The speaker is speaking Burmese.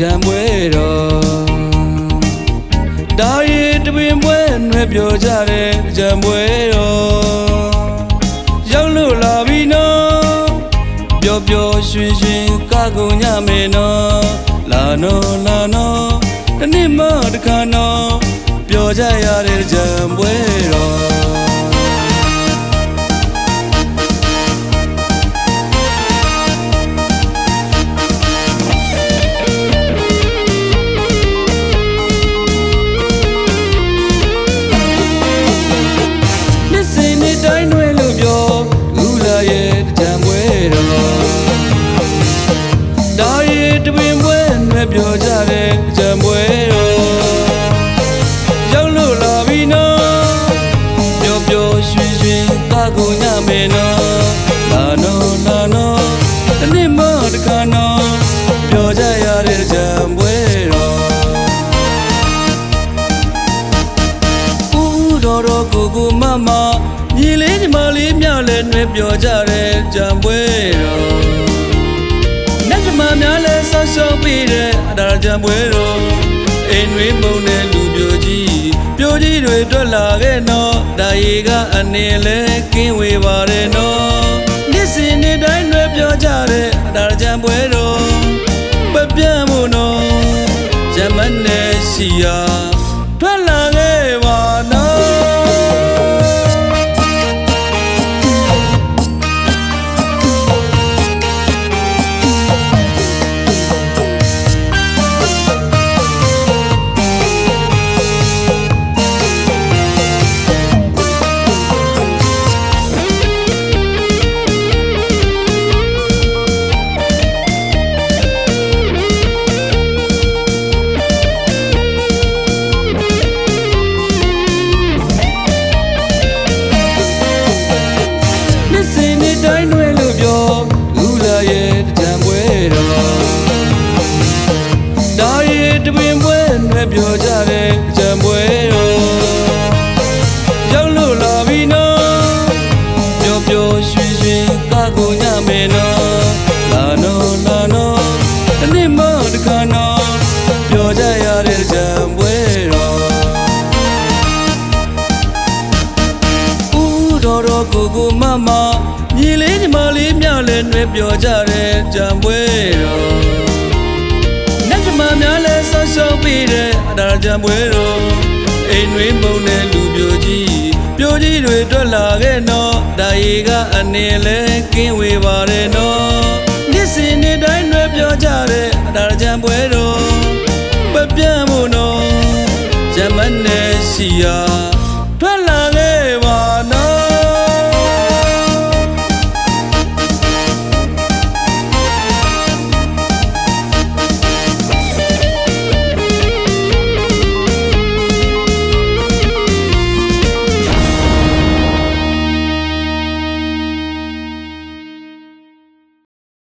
တော်ဒါရီတပင်ပွဲနွယ်ပြောကြတဲ့ကြံပွဲတော်ရောက်လို့လာပြီနော်ပျော်ပျော်ရွှင်ရွှင်ကကုန်ညမယ်နော်လာနော်လာနော်တစ်နေ့မှတစ်ခါနော်ပြောကြရတဲ့ကြံပွဲ ပွဲနဲ့ပြောကြတဲ့တံပွဲတော်ရောက်လို့လာပြီနော်ပျော်ပျော်ရွှင်ရွှင်ကကုန်ညမယ်နော်လာနော်လာနော်တစ်နေ့မှတစ်ခါနော်ပြောကြရတဲ့တံပွဲတော်ဦးတော်တော်ကိုကိုမမညီလေးညီမလေးမြလည်းနှွဲပြောကြတဲ့ကြံပွဲတော်န တ်ကမများလည်းဆောက်ရှောက်ပြီးတဲ့အဒါကြံပွဲတော်အိမ်တွင်ပုံတဲ့လူပြိုကြီးပြိုကြီးတွေတွက်လာခဲ့တော့ဒါရီကအနေလဲကင်းဝေပါတယ်နော်နေ့စဉ်နေ့တိုင်းနှွဲပြောကြတဲ့အဒါကြံပွဲတော်ပပြတ်မှုနော်ဂျမန်နဲ့ရှိရာ ပွဲနဲ့ပြောကြတဲ့တံပွဲတော်ရောက်လို့လာပြီနော်ပျော်ပျော်ရွှင်ရွှင်ကကုန်ညမယ်နော်လာနော်လာနော်တစ်နေ့မှတစ်ခါနော်ပြောကြရတဲ့တံပွဲတော်ဦးတော်တော်ကိုကိုမမညီလေးညီမလေးမြလည်းနှွဲပြောကြတဲ့ကြံပွဲ တဲ့အဒါကြံပွဲတော်အိမ်တွင်ပုံတဲ့လူပြိုကြီးပြိုကြီးတွေတွက်လာခဲ့တော့ဒါရီကအနေလဲကင်းဝေပါတယ်နော်နေ့စဉ်နေ့တိုင်းနှွဲပြောကြတဲ့အဒါကြံပွဲတော်ပပြတ်မှုနော်ဂျမန်နဲ့ရှိရာ